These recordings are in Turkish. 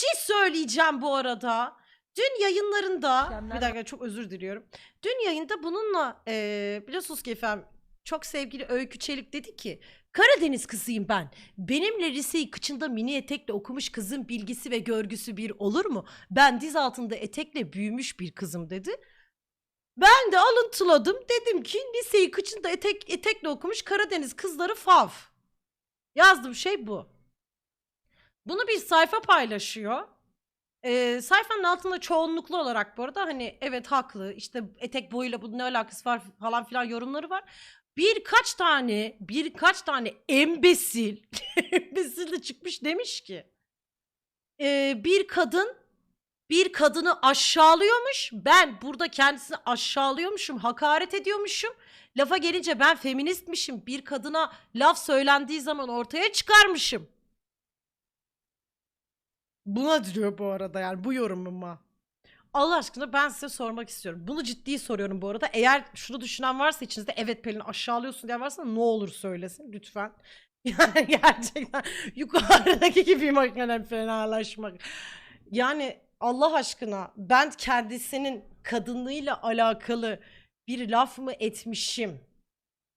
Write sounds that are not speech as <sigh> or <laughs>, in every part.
şey söyleyeceğim bu arada. Dün yayınlarında Mükemmel. bir dakika çok özür diliyorum. Dün yayında bununla eee biliyorsunuz ki efendim çok sevgili Öykü Çelik dedi ki Karadeniz kızıyım ben. Benimle liseyi kıçında mini etekle okumuş kızın bilgisi ve görgüsü bir olur mu? Ben diz altında etekle büyümüş bir kızım dedi. Ben de alıntıladım. Dedim ki liseyi kıçında etek etekle okumuş Karadeniz kızları fav. Yazdığım şey bu. Bunu bir sayfa paylaşıyor. Ee, sayfanın altında çoğunluklu olarak bu arada hani evet haklı işte etek boyuyla bu ne alakası var falan filan yorumları var. Birkaç tane birkaç tane embesil <laughs> embesil de çıkmış demiş ki ee, bir kadın bir kadını aşağılıyormuş. Ben burada kendisini aşağılıyormuşum, hakaret ediyormuşum. Lafa gelince ben feministmişim. Bir kadına laf söylendiği zaman ortaya çıkarmışım. Buna diyor bu arada yani bu yorumuma. Allah aşkına ben size sormak istiyorum. Bunu ciddi soruyorum bu arada. Eğer şunu düşünen varsa içinizde evet Pelin aşağılıyorsun diyen varsa ne olur söylesin lütfen. <laughs> Yani gerçekten yukarıdaki gibi makinen fenalaşmak. Yani Allah aşkına ben kendisinin kadınlığıyla alakalı bir laf mı etmişim?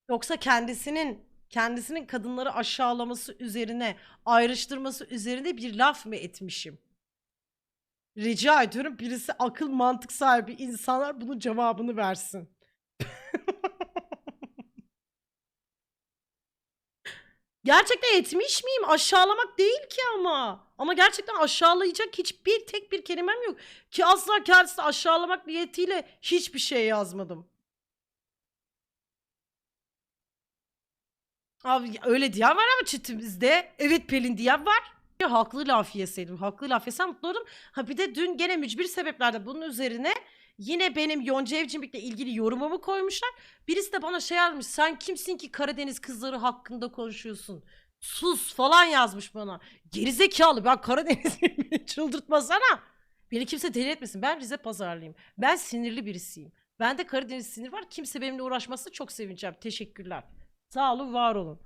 Yoksa kendisinin kendisinin kadınları aşağılaması üzerine, ayrıştırması üzerine bir laf mı etmişim? Rica ediyorum birisi akıl mantık sahibi insanlar bunun cevabını versin. <laughs> Gerçekten etmiş miyim? Aşağılamak değil ki ama. Ama gerçekten aşağılayacak hiçbir tek bir kelimem yok. Ki asla kendisini aşağılamak niyetiyle hiçbir şey yazmadım. Abi öyle diyen var ama çetimizde. Evet Pelin diyen var. Haklı laf yeseydim. Haklı laf yesem mutlu olurdum. Ha bir de dün gene mücbir sebeplerde bunun üzerine yine benim Yonca Evcimik'le ilgili yorumumu koymuşlar. Birisi de bana şey yazmış. Sen kimsin ki Karadeniz kızları hakkında konuşuyorsun? Sus falan yazmış bana. Gerizekalı ben Karadenizliyim. <laughs> Beni Çıldırtmasana. Beni kimse deli etmesin. Ben Rize pazarlıyım. Ben sinirli birisiyim. Bende Karadeniz sinir var. Kimse benimle uğraşmazsa çok sevineceğim. Teşekkürler. Sağ olun, var olun.